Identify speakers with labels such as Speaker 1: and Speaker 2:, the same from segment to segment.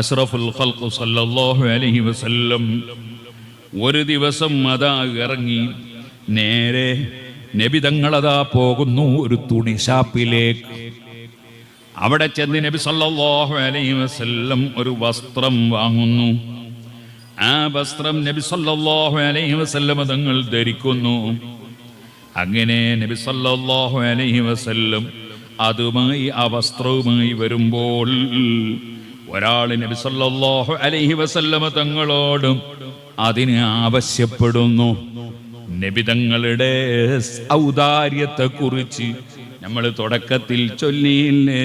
Speaker 1: അഷ്റഫുൽ ഖൽഖ് സല്ലല്ലാഹു അലൈഹി വസല്ലം ഒരു ദിവസം അതാ ഇറങ്ങി നേരെ നബി തങ്ങളതാ പോകുന്നു ഒരു തുണി തുണിഷാപ്പിലേക്ക് അവിടെ ചെന്ന് നബി സല്ലല്ലാഹു അലൈഹി വസല്ലം ഒരു വസ്ത്രം വാങ്ങുന്നു. ആ വസ്ത്രം നബി സല്ലല്ലാഹു അലൈഹി വസല്ലം തങ്ങൾ ധരിക്കുന്നു. അങ്ങനെ നബി സല്ലല്ലാഹു അലൈഹി വസല്ലം അതുമായി ആ വസ്ത്രവുമായി വരുമ്പോൾ ഒരാൾ നബി സല്ലല്ലാഹു അലൈഹി വസല്ലമ തങ്ങളോടും അതിന് ആവശ്യപ്പെടുന്നു. നബി തങ്ങളുടെ ഔദാര്യത്തെ കുറിച്ച് നമ്മൾ തുടക്കത്തിൽ ചൊല്ലിയില്ലേ?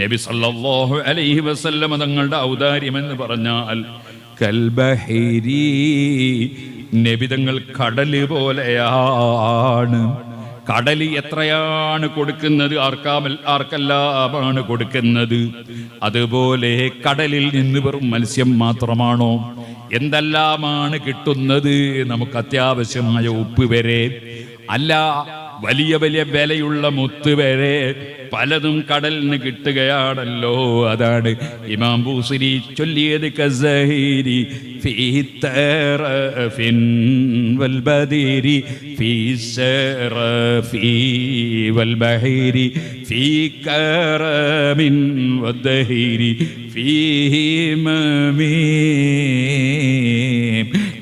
Speaker 1: നബി സല്ലല്ലാഹു അലൈഹി വസല്ലമ തങ്ങളുടെ ഔദാര്യം എന്ന് പറഞ്ഞാൽ കൽബഹരി നബിതങ്ങൾ കടൽ പോലെയാണ്. കടൽ എത്രയാണ് കൊടുക്കുന്നത്? ആർക്കാമൽ ആർക്കെല്ലാമാണ് കൊടുക്കുന്നത്? അതുപോലെ കടലിൽ നിന്ന് വെറും മത്സ്യം മാത്രമാണോ? എന്തെല്ലാമാണ് കിട്ടുന്നത്? നമുക്ക് അത്യാവശ്യമായ ഉപ്പ് വരെ. അല്ല വലിയ വലിയ വിലയുള്ള മുത്ത് വരെ പലതും കടലിന് കിട്ടുകയാണല്ലോ. അതാണ് ഇമാം ബൂസിരി ചൊല്ലിയത് കസഹിരി ഫീ ഫീ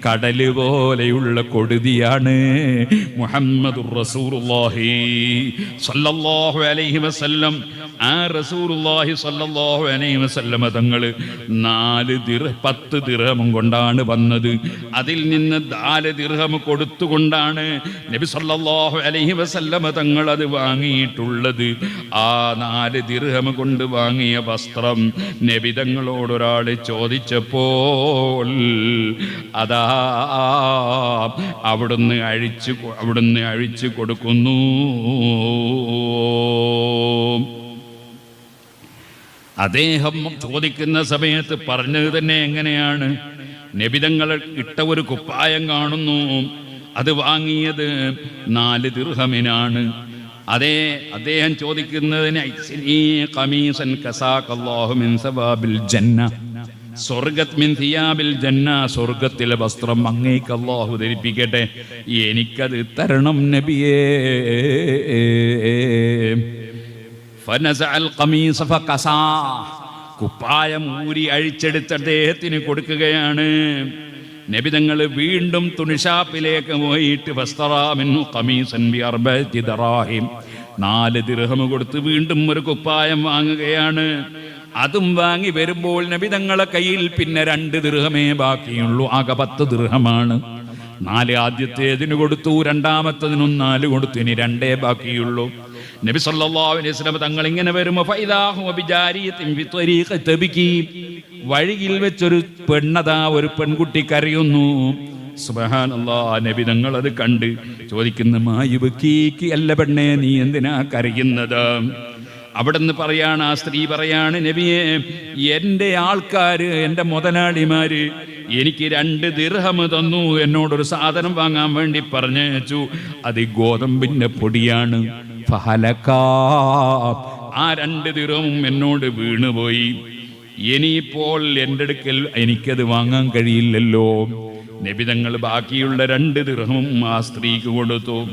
Speaker 1: കടൽ പോലെയുള്ള കൊടുതിയാണ് സല്ലല്ലാഹു അലൈഹി വസല്ലം. ആ അലൈഹി നാല് പത്ത് ദിർഹം കൊണ്ടാണ് വന്നത്. അതിൽ നിന്ന് നാല് ദിർഹം കൊടുത്തുകൊണ്ടാണ് നബി സല്ലാഹു അലൈഹി വസല്ലമ തങ്ങൾ അത് വാങ്ങിയിട്ടുള്ളത്. ആ നാല് ദിർഹം കൊണ്ട് വാങ്ങിയ വസ്ത്രം നബി തങ്ങളോട് ഒരാൾ ചോദിച്ചപ്പോൾ അതാ അവിടുന്ന് അഴിച്ചു അവിടുന്ന് അഴിച്ച് കൊടുക്കുന്നു. അദ്ദേഹം ചോദിക്കുന്ന സമയത്ത് പറഞ്ഞത് തന്നെ എങ്ങനെയാണ്? നബിതങ്ങൾ ഇട്ട ഒരു കുപ്പായം കാണുന്നു. അത് വാങ്ങിയത് നാല് ദിർഹമിനാണ്. അതേ അദ്ദേഹം ചോദിക്കുന്നതിന് കമീസൻ ഖമീസൻ അള്ളാഹു മിൻ ജന്ന സ്വർഗത്തിലെ വസ്ത്രം അങ്ങേക്ക് അള്ളാഹു ധരിപ്പിക്കട്ടെ. എനിക്കത് തരണം നബിയേ. കുപ്പായം ഊരി അഴിച്ചെടുത്ത് അദ്ദേഹത്തിന് കൊടുക്കുകയാണ്. നബിതങ്ങൾ വീണ്ടും തുണിഷാപ്പിലേക്ക് പോയിട്ട് വസ്തറാമിന്നു കമീസൻ ബി ദറാഹിം. നാല് ദിർഹം കൊടുത്ത് വീണ്ടും ഒരു കുപ്പായം വാങ്ങുകയാണ്. അതും വാങ്ങി വരുമ്പോൾ നബിതങ്ങളെ കയ്യിൽ പിന്നെ രണ്ട് ദിർഹമേ ബാക്കിയുള്ളൂ. ആകെ പത്ത് ദിർഹമാണ്. നാല് ആദ്യത്തേതിന് കൊടുത്തു രണ്ടാമത്തതിനും നാല് കൊടുത്തു ഇനി രണ്ടേ ബാക്കിയുള്ളൂ. നബി സല്ലല്ലാഹു അലൈഹി വസല്ലം തങ്ങൾ ഇങ്ങനെ വരുമ്പോൾ വഴിയിൽ വെച്ചൊരു പെണ്ണതാ ഒരു പെൺകുട്ടി കരയുന്നു. സുബ്ഹാനല്ലാ നബി തങ്ങൾ അത് കണ്ട് ചോദിക്കുന്ന മായുബക്കീക്ക് അല്ല പെണ്ണേ നീ എന്തിനാ കരയുന്നത്? അവിടുന്ന് പറയാണ് ആ സ്ത്രീ പറയാണ് നബിയെ എന്റെ ആൾക്കാര് എന്റെ മുതലാളിമാര് എനിക്ക് രണ്ട് ദിർഹം തന്നു എന്നോടൊരു സാധനം വാങ്ങാൻ വേണ്ടി പറഞ്ഞു അത് ഗോതമ്പിന്റെ പൊടിയാണ്. ആ രണ്ട് ദിർഹവും എന്നോട് വീണുപോയി. ഇനിയിപ്പോൾ എന്റെ അടുക്കൽ എനിക്കത് വാങ്ങാൻ കഴിയില്ലല്ലോ. നബിതങ്ങൾ ബാക്കിയുള്ള രണ്ട് ദൃഹവും ആ സ്ത്രീക്ക് കൊടുത്തു.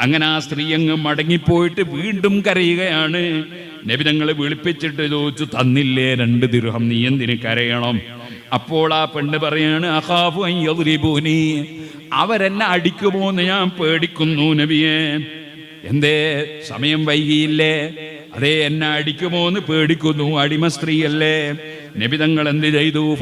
Speaker 1: അങ്ങനെ ആ സ്ത്രീ അങ്ങ് മടങ്ങിപ്പോയിട്ട് വീണ്ടും കരയുകയാണ്. നബിതങ്ങളെ വിളിപ്പിച്ചിട്ട് ചോദിച്ചു തന്നില്ലേ രണ്ട് ദൃഹം നീ എന്തിന് കരയണം? അപ്പോൾ ആ പെണ്ണ് പറയാണ് അഹാഫു അൻ അവരെന്നെ അടിക്കുമോ എന്ന് ഞാൻ പേടിക്കുന്നു നബിയെ. എന്തേ സമയം വൈകിയില്ലേ? അതേ എന്നെ അടിക്കുമോ എന്ന് പേടിക്കുന്നു അടിമ സ്ത്രീയല്ലേ? നബിതങ്ങൾ എന്ത് ചെയ്തു.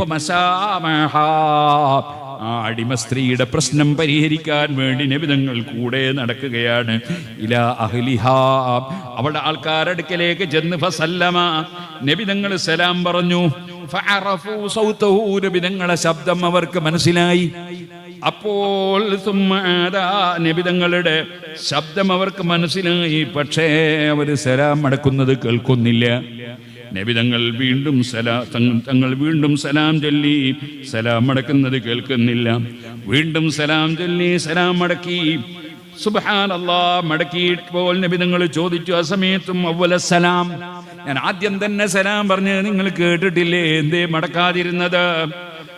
Speaker 1: ആ അടിമ സ്ത്രീയുടെ പ്രശ്നം പരിഹരിക്കാൻ വേണ്ടി നബിതങ്ങൾ കൂടെ നടക്കുകയാണ്. ഇലാ അഹ്ലിഹാ. അവളുടെ ആൾക്കാരടുക്കലേക്ക് ചെന്ന് ഫസല്ലമ. നബിതങ്ങൾ സലാം പറഞ്ഞു. നബിതങ്ങളെ ശബ്ദം അവർക്ക് മനസ്സിലായി. അപ്പോൾ നബിതങ്ങളുടെ ശബ്ദം അവർക്ക് മനസ്സിലായി. പക്ഷേ അവർ സലാം അടക്കുന്നത് കേൾക്കുന്നില്ല. നബിതങ്ങൾ വീണ്ടും സലാ തങ്ങൾ- വീണ്ടും സലാം ചൊല്ലി സലാം അടക്കുന്നത് കേൾക്കുന്നില്ല. വീണ്ടും സലാം ചൊല്ലി സലാം അടക്കി സുബ്ഹാനല്ലാ മടക്കിയപ്പോൾ നബി നിങ്ങൾ ചോദിച്ചു ആ സമയത്തും അവല സലാം? ഞാൻ ആദ്യം തന്നെ സലാം പറഞ്ഞ് നിങ്ങൾ കേട്ടിട്ടില്ലേ? എന്തേ മടക്കാതിരുന്നത്?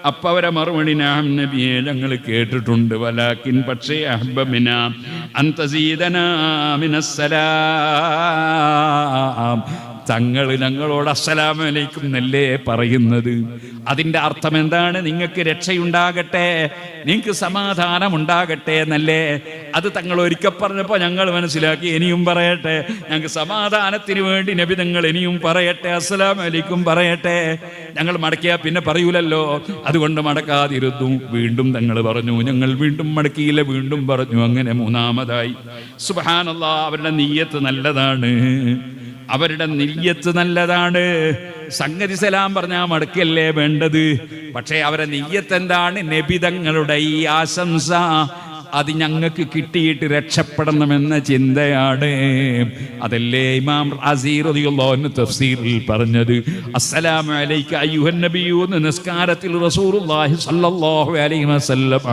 Speaker 1: അപ്പവരെ മറുപടി നാം നബിയെ ഞങ്ങൾ കേട്ടിട്ടുണ്ട്. വലാക്കിൻ പക്ഷേ അഹബമിന അന്തസീതനാമിന മിനസ്സലാം തങ്ങൾ ഞങ്ങളോട് അസ്സലാമലൈക്കും എന്നല്ലേ പറയുന്നത്. അതിന്റെ അർത്ഥം എന്താണ്? നിങ്ങൾക്ക് രക്ഷയുണ്ടാകട്ടെ നിങ്ങൾക്ക് സമാധാനം ഉണ്ടാകട്ടെ എന്നല്ലേ? അത് തങ്ങൾ ഒരിക്കൽ പറഞ്ഞപ്പോൾ ഞങ്ങൾ മനസ്സിലാക്കി ഇനിയും പറയട്ടെ ഞങ്ങൾക്ക് സമാധാനത്തിന് വേണ്ടി നബി തങ്ങൾ ഇനിയും പറയട്ടെ അസ്സലാം അലൈക്കും പറയട്ടെ. ഞങ്ങൾ മടക്കിയാൽ പിന്നെ പറയൂലല്ലോ. അതുകൊണ്ട് മടക്കാതിരുന്നു. വീണ്ടും തങ്ങൾ പറഞ്ഞു ഞങ്ങൾ വീണ്ടും മടക്കിയില്ല വീണ്ടും പറഞ്ഞു. അങ്ങനെ മൂന്നാമതായി. സുബാനല്ല അവരുടെ നീയത്ത് നല്ലതാണ്. അവരുടെ നെയ്യത്ത് നല്ലതാണ്. സംഗതി സലാം പറഞ്ഞാൽ മടക്കല്ലേ വേണ്ടത്. പക്ഷേ അവരെ നെയ്യത്ത് എന്താണ് നബിതങ്ങളുടെ ഈ ആശംസ. അത് ഞങ്ങൾക്ക് കിട്ടിയിട്ട് രക്ഷപ്പെടണമെന്ന ചിന്തയാണ്. അതല്ലേ ഇമാം റസീറിയുള്ള തഫ്സീറിൽ പറഞ്ഞത്. അസ്സലാമു അലൈക അയ്യുഹൻ നിസ്കാരത്തിൽ റസൂലുള്ളാഹി സ്വല്ലല്ലാഹു അലൈഹി വസല്ലം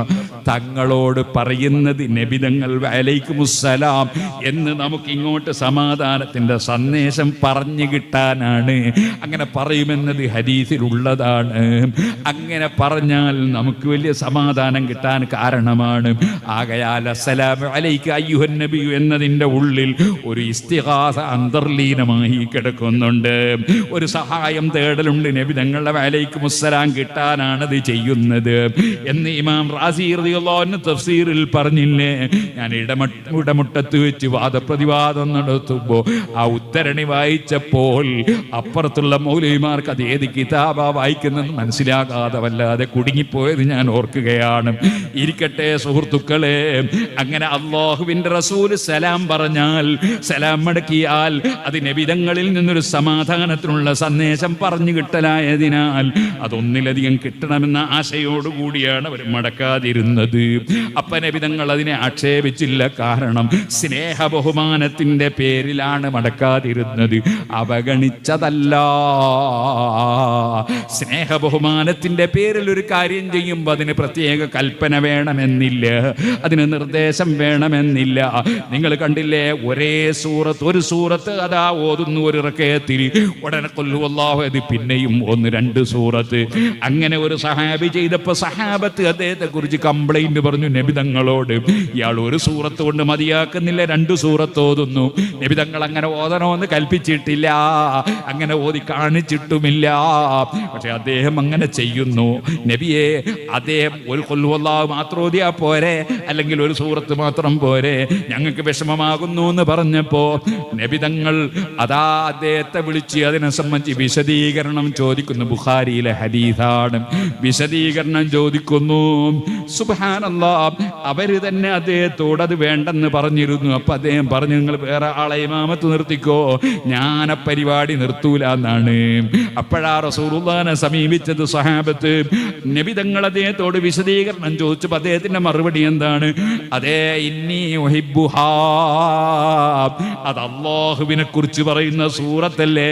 Speaker 1: തങ്ങളോട് പറയുന്നത് നബിതങ്ങൾ അലൈക്കുമുസ്സലാം എന്ന് നമുക്ക് ഇങ്ങോട്ട് സമാധാനത്തിന്റെ സന്ദേശം പറഞ്ഞു കിട്ടാനാണ്. അങ്ങനെ പറയുമെന്നത് ഹരീസിലുള്ളതാണ് അങ്ങനെ പറഞ്ഞാൽ നമുക്ക് വലിയ സമാധാനം കിട്ടാൻ കാരണമാണ്. ആകയാൽ അസ്സലാമു അലൈക്ക് അയ്യുഹൻ നബി എന്നതിന്റെ ഉള്ളിൽ ഒരു ഇസ്തിഹാസ അന്തർലീനമായി കിടക്കുന്നുണ്ട്. ഒരു സഹായം തേടലുണ്ട് നബി തങ്ങളുടെ അലൈക്കും മുസ്സലാം കിട്ടാനാണത് ചെയ്യുന്നത്. എന്ന് ഇമാം റാസി റളിയല്ലാഹു തഫ്സീറിൽ പറഞ്ഞില്ലേ? ഞാൻ ഇടമ ഇടമുട്ടത്ത് വെച്ച് വാദപ്രതിവാദം നടത്തുമ്പോൾ ആ ഉത്തരണി വായിച്ചപ്പോൾ അപ്പുറത്തുള്ള മൗലവിമാർക്ക് അത് ഏത് കിതാബാ വായിക്കുന്നെന്ന് മനസ്സിലാകാതെ വല്ലാതെ കുടുങ്ങിപ്പോയത് ഞാൻ ഓർക്കുകയാണ്. ഇരിക്കട്ടെ സുഹൃത്തുക്കളെ അങ്ങനെ അള്ളാഹുവിന്റെ റസൂൽ സലാം പറഞ്ഞാൽ സലാം മടക്കിയാൽ അത് നബിതങ്ങളിൽ നിന്നൊരു സമാധാനത്തിനുള്ള സന്ദേശം പറഞ്ഞു കിട്ടലായതിനാൽ അതൊന്നിലധികം കിട്ടണമെന്ന ആശയോടുകൂടിയാണ് അവർ മടക്കാതിരുന്നത്. അപ്പ നബിതങ്ങൾ അതിനെ ആക്ഷേപിച്ചില്ല. കാരണം സ്നേഹ ബഹുമാനത്തിന്റെ പേരിലാണ് മടക്കാതിരുന്നത്. അവഗണിച്ചതല്ല. സ്നേഹ ബഹുമാനത്തിന്റെ പേരിൽ ഒരു കാര്യം ചെയ്യുമ്പോൾ അതിന് പ്രത്യേക കൽപ്പന വേണമെന്നില്ല. അതിന് നിർദ്ദേശം വേണമെന്നില്ല. നിങ്ങൾ കണ്ടില്ലേ? ഒരേ സൂറത്ത് ഒരു സൂറത്ത് അതാ ഓതുന്നു ഒരു റക്കയത്തിൽ. ഉടനെ കൊല്ലുവല്ലാഹു പിന്നെയും ഒന്ന് രണ്ട് സൂറത്ത്. അങ്ങനെ ഒരു സഹാബി ചെയ്തപ്പോ സഹാബത്ത് അദ്ദേഹത്തെ കുറിച്ച് കംപ്ലൈന്റ് പറഞ്ഞു നബിതങ്ങളോട് ഇയാൾ ഒരു സൂറത്ത് കൊണ്ട് മതിയാക്കുന്നില്ല രണ്ട് സൂറത്ത് ഓതുന്നു. നബിതങ്ങൾ അങ്ങനെ ഓതണമെന്ന് കൽപ്പിച്ചിട്ടില്ല അങ്ങനെ ഓതി കാണിച്ചിട്ടുമില്ല. പക്ഷെ അദ്ദേഹം അങ്ങനെ ചെയ്യുന്നു. നബിയെ അദ്ദേഹം ഒരു കൊല്ലുവല്ലാഹു മാത്രം ഓതിയാ പോരെ? അല്ലെങ്കിൽ ഒരു സൂറത്ത് മാത്രം പോരെ? ഞങ്ങൾക്ക് വിഷമമാകുന്നു എന്ന് പറഞ്ഞപ്പോ നബിതങ്ങൾ അതാ അദ്ദേഹത്തെ വിളിച്ച് അതിനെ സംബന്ധിച്ച് വിശദീകരണം ചോദിക്കുന്നു. ബുഖാരിയിലെ ഹരീതാണ് വിശദീകരണം ചോദിക്കുന്നു. അവർ തന്നെ അദ്ദേഹത്തോട് അത് വേണ്ടെന്ന് പറഞ്ഞിരുന്നു. അപ്പൊ അദ്ദേഹം പറഞ്ഞു നിങ്ങൾ വേറെ ആളെ ഇമാമത്ത് നിർത്തിക്കോ. ഞാൻ ആ പരിപാടി നിർത്തൂല എന്നാണ്. അപ്പോഴാ റസൂറുല്ലാനെ സമീപിച്ചത് സഹാബത്ത് നബിതങ്ങൾ അദ്ദേഹത്തോട് വിശദീകരണം ചോദിച്ചു അദ്ദേഹത്തിന്റെ മറുപടി എന്താണ്? അതേ ഇന്നി. അത് അള്ളാഹുവിനെ കുറിച്ച് പറയുന്ന സൂറത്തല്ലേ?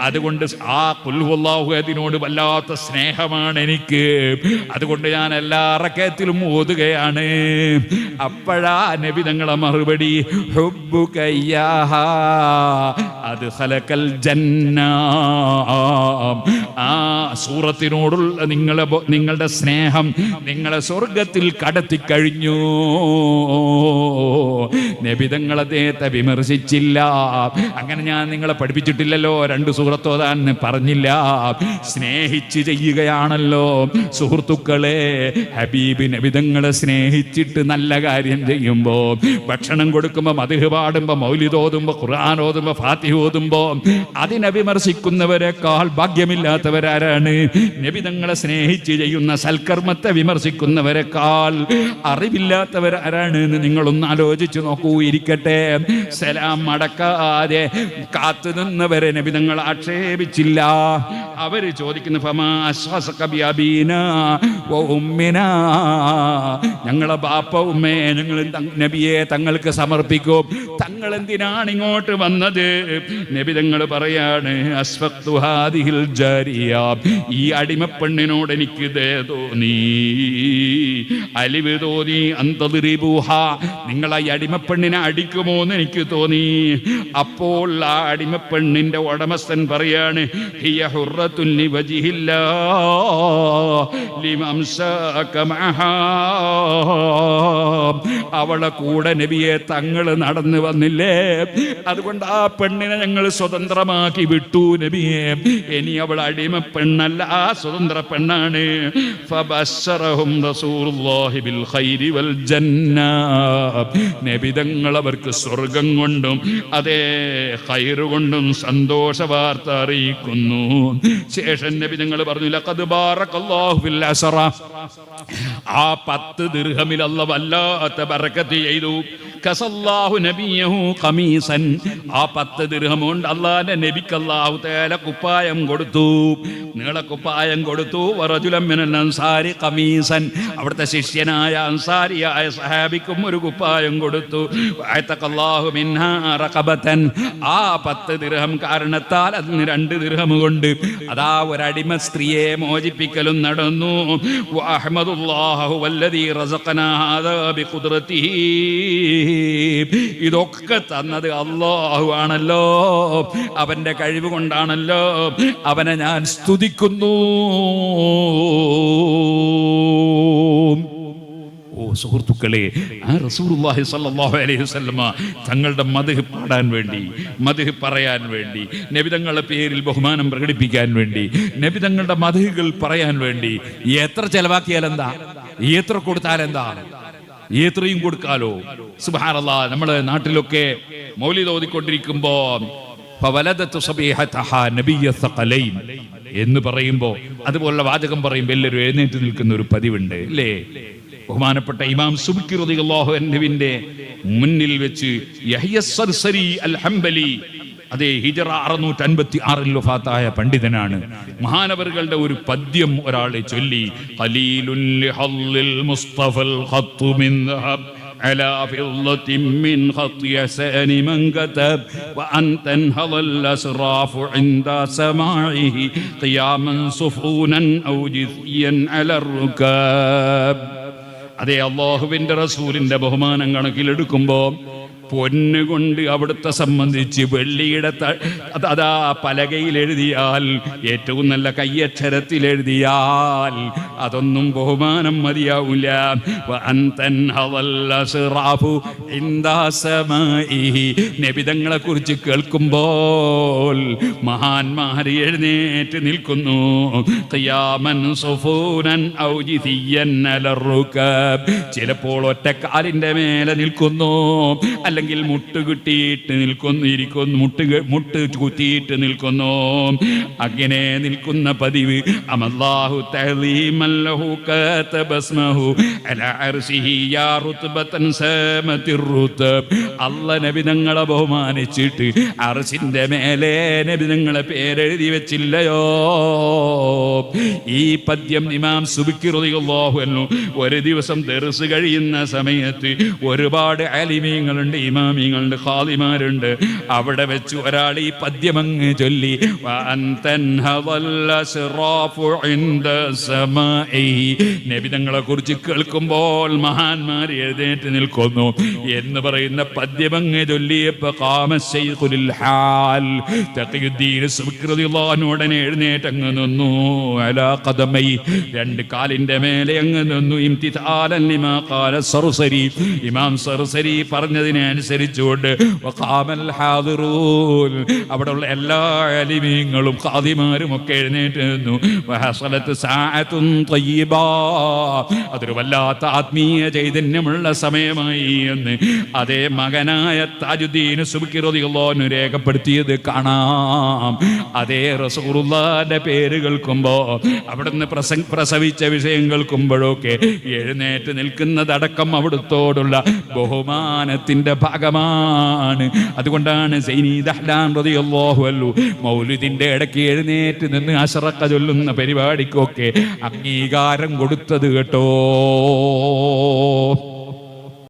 Speaker 1: അതുകൊണ്ട് ആ കുൽഹുല്ലാഹു അതിനോട് വല്ലാത്ത സ്നേഹമാണ് എനിക്ക്. അതുകൊണ്ട് ഞാൻ എല്ലാ റക്കത്തിലും ഓതുകയാണ് അപ്പോഴാ നബി തങ്ങളെ മറുപടി. അത് ഹലക്കൽ ജന്ന ആ സൂറത്തിനോടുള്ള നിങ്ങളെ നിങ്ങളുടെ സ്നേഹം നിങ്ങളെ സ്വർഗത്തിൽ കടത്തി കഴിഞ്ഞു നബിതങ്ങൾ അദ്ദേഹത്തെ വിമർശിച്ചില്ല. അങ്ങനെ ഞാൻ നിങ്ങളെ പഠിപ്പിച്ചിട്ടില്ലല്ലോ രണ്ട് സൂറത്തോതാൻ പറഞ്ഞില്ല. സ്നേഹിച്ച് ചെയ്യുകയാണല്ലോ. സുഹൃത്തുക്കളെ ഹബീബ് നബിതങ്ങളെ സ്നേഹിച്ചിട്ട് നല്ല കാര്യം ചെയ്യുമ്പോൾ ഭക്ഷണം കൊടുക്കുമ്പോൾ മധുഹ് പാടുമ്പോൾ മൗലിതോതുമ്പോൾ ഖുർആൻ ഓതുമ്പോൾ ഫാത്തിഹ ഓതുമ്പോൾ അതിനെ വിമർശിക്കുന്നവരെക്കാൾ ഭാഗ്യമില്ലാത്തവരാരാണ് നബിതങ്ങളെ സ്നേഹിച്ച് ചെയ്യുന്ന സൽക്കർമ്മത്തെ വിമർശിക്കുന്നവരെക്കാൾ അറിവില്ലാത്തവരാരാണ് എന്ന് നിങ്ങളൊന്ന് ആലോചിച്ചു നോക്കൂ ഇരിക്കട്ടെ. സലാം മടക്കാതെ കാത്തു നിന്നവരെ നബിതങ്ങൾ ആക്ഷേപിച്ചില്ല. അവർ ചോദിക്കുന്ന. ഞങ്ങളെ ബാപ്പ ഉമ്മയെ ഞങ്ങൾ നബിയെ തങ്ങൾക്ക് സമർപ്പിക്കും. തങ്ങൾ എന്തിനാണ് ഇങ്ങോട്ട് വന്നത്? നബി തങ്ങൾ പറയാണ് അസ്ഫഖ്തു ഹാദിഹിൽ ജാരിയ ഈ അടിമപ്പെണ്ണിനോട് എനിക്ക് അലിവ് തോന്നി അന്തതിരിബൂഹ നിങ്ങൾ ആ അടിമപ്പെണ്ണിനെ അടിക്കുമോ എന്ന് എനിക്ക് തോന്നി. അപ്പോൾ ആ അടിമപ്പെണ്ണിന്റെ ഉടമസ്ഥൻ പറയാണ്. അവളെ കൂടെ നബിയെ തങ്ങൾ നടന്നു വന്നില്ലേ? അതുകൊണ്ട് ആ പെണ്ണിനെ ഞങ്ങൾ സ്വതന്ത്രമാക്കി വിട്ടു നബിയെ. ഇനി അവൾ അടിമ പെണ്ണല്ല ആ സ്വതന്ത്ര പെണ്ണാണ്. നബിതങ്ങൾ അവർക്ക് സ്വർഗം കൊണ്ടും അതേ കൊണ്ടും സന്തോഷ വാർത്ത അറിയിക്കുന്നു. ശേഷം നബിതങ്ങൾ പറഞ്ഞു ആ പത്ത് ദീർഘമിൽ വല്ലാത്ത ബറക്കത്ത് ചെയ്തു. കസല്ലാഹു നബിയഹു ഖമീസൻ. ആ പത്ത് ദിർഹം കൊണ്ട് അള്ളാന്റെ നബിക്ക് അല്ലാഹു തആല കുപ്പായം കൊടുത്തു. നീള കുപ്പായം കൊടുത്തു. വറജുലം മിനൽ അൻസാരി ഖമീസൻ. അവിടുത്തെ ശിഷ്യനായ അൻസാരിയായ സഹാബിക്കും ഒരു കുപ്പായം കൊടുത്തു. വഅതഖല്ലാഹു മിൻഹാ റഖബതൻ. ആ പത്ത് ദിർഹം കാരണത്താൽ അതിന് രണ്ട് ദിർഹം കൊണ്ട് അതാ ഒരടിമ സ്ത്രീയെ മോചിപ്പിക്കലും നടന്നു. വഅഹ്മദുല്ലാഹു വല്ലദീ റസഖനാ ഹാദാ ബിഖുദ്റതിഹി ഇതൊക്കെ തന്നത് അള്ളാഹു ആണല്ലോ. അവന്റെ കഴിവ് കൊണ്ടാണല്ലോ. അവനെ ഞാൻ സ്തുതിക്കുന്നു. ഓ സുഹൃത്തുക്കളെ ആ റസൂലുള്ളാഹി സല്ലാഹു അലൈഹി വസല്ലമ തങ്ങളുടെ മദ്ഹ് പാടാൻ വേണ്ടി മദ്ഹ് പറയാൻ വേണ്ടി നബിതങ്ങളുടെ പേരിൽ ബഹുമാനം പ്രകടിപ്പിക്കാൻ വേണ്ടി നബിതങ്ങളുടെ മദ്ഹുകൾ പറയാൻ വേണ്ടി എത്ര ചെലവാക്കിയാൽ എന്താ എത്ര കൊടുത്താൽ എന്താ എത്രയും കൊടുക്കാലോ? സുബാറല്ല നമ്മളെ നാട്ടിലൊക്കെ മൗലി തോതിക്കൊണ്ടിരിക്കുമ്പോ എന്ന് പറയുമ്പോ അതുപോലുള്ള വാചകം പറയുമ്പോൾ എല്ലാവരും എഴുന്നേറ്റ് നിൽക്കുന്ന ഒരു പതിവുണ്ട്. അല്ലേ ബഹുമാനപ്പെട്ട ഇമാം സുബ്ക്കി റളിയല്ലാഹു അൻഹുവിന്റെ മുന്നിൽ വെച്ച് യഹ്യ സർസരി അൽ ഹംബലി അതേ ഹിജറ അറുന്നൂറ്റി അൻപത്തി ആറിൽ വഫാത്തായ പണ്ഡിതനാണ് മഹാനവറുകളുടെ ഒരു പദ്യം ഒരാളെ ചൊല്ലി ഖലീലുൻ ലിഹല്ലിൽ മുസ്തഫൽ ഖത്തു മിൻ ദഹബ് على فضة من خط يسان من كتب وأن تنهض الأسراف عند سماعه قياما صفونا أو جثيا على الركاب അതേ അള്ളാഹുവിന്റെ റസൂലിന്റെ ബഹുമാനം കണക്കിലെടുക്കുമ്പോ പൊന്നുകൊണ്ട് അവിടുത്തെ സംബന്ധിച്ച് വെള്ളിയുടെ അത് പലകയിൽ എഴുതിയാൽ ഏറ്റവും നല്ല കയ്യക്ഷരത്തിൽ എഴുതിയാൽ അതൊന്നും ബഹുമാനം മതിയാവില്ല നബിതങ്ങളെ കുറിച്ച് കേൾക്കുമ്പോൾ മഹാന്മാർ എഴുന്നേറ്റ് നിൽക്കുന്നു. ചിലപ്പോൾ ഒറ്റക്കാലിന്റെ മേലെ നിൽക്കുന്നു. അല്ലെങ്കിൽ മുട്ട് കിട്ടിയിട്ട് നിൽക്കുന്നു ഇരിക്കുന്നു മുട്ട് മുട്ട് കുത്തിയിട്ട് നിൽക്കുന്നു. അങ്ങനെ നിൽക്കുന്ന പതിവ്. അമല്ലാഹു തഹലീമല്ലഹു യാ അല്ല നബി തങ്ങളെ ബഹുമാനിച്ചിട്ട് അർശിന്റെ മേലെ നബി തങ്ങളെ പേരെഴുതി വെച്ചില്ലയോ? ഈ പദ്യം ഇമാം സുബിക്കി റളിയല്ലാഹു അൻഹു ഒരു ദിവസം ദർസ് കഴിയുന്ന സമയത്ത് ഒരുപാട് അലിമീങ്ങളുണ്ട് ഇമാമിങ്ങളുണ്ട് ഹാദിമാരുണ്ട് അവിടെ വെച്ച് ഒരാൾ ഈ പദ്യമങ്ങ് ചൊല്ലി നബിതങ്ങളെ കുറിച്ച് കേൾക്കുമ്പോൾ മഹാന്മാർ എഴുന്നേറ്റ് നിൽക്കുന്നു എന്ന് പറയുന്ന പദ്യമങ്ങ് ചൊല്ലിയപ്പോ ഉടനെ എഴുന്നേറ്റ് അങ്ങ് നിന്നു. അലാ രണ്ട് കാലിന്റെ മേലെ അങ്ങ് നിന്നു. ഇമാം സർസരി പറഞ്ഞതിനെ അനുസരിച്ചുകൊണ്ട് അവിടെയുള്ള എല്ലാ അലിമീങ്ങളും ഖാദിമാരും ഒക്കെ എഴുന്നേറ്റ് നിന്നു അതൊരു വല്ലാത്ത ആത്മീയ ചൈതന്യമുള്ള സമയമായി എന്ന് അതേ മകനായ താജുദ്ദീൻ സുബ്ക്കി റളിയല്ലാഹു അൻഹു രേഖപ്പെടുത്തിയത് കാണാം. അതേ റസൂലുള്ളാന്റെ പേര് കേൾക്കുമ്പോ അവിടുന്ന് പ്രസംഗ പ്രസവിച്ച വിഷയം കേൾക്കുമ്പോഴൊക്കെ എഴുന്നേറ്റ് നിൽക്കുന്നതടക്കം അവിടുത്തോടുള്ള ബഹുമാനത്തിന്റെ ഭാഗമാണ്. അതുകൊണ്ടാണ് മൗലുദിന്റെ ഇടയ്ക്ക് എഴുന്നേറ്റ് നിന്ന് അശറക്ക ചൊല്ലുന്ന പരിപാടിക്കൊക്കെ അംഗീകാരം കൊടുത്തത് കേട്ടോ.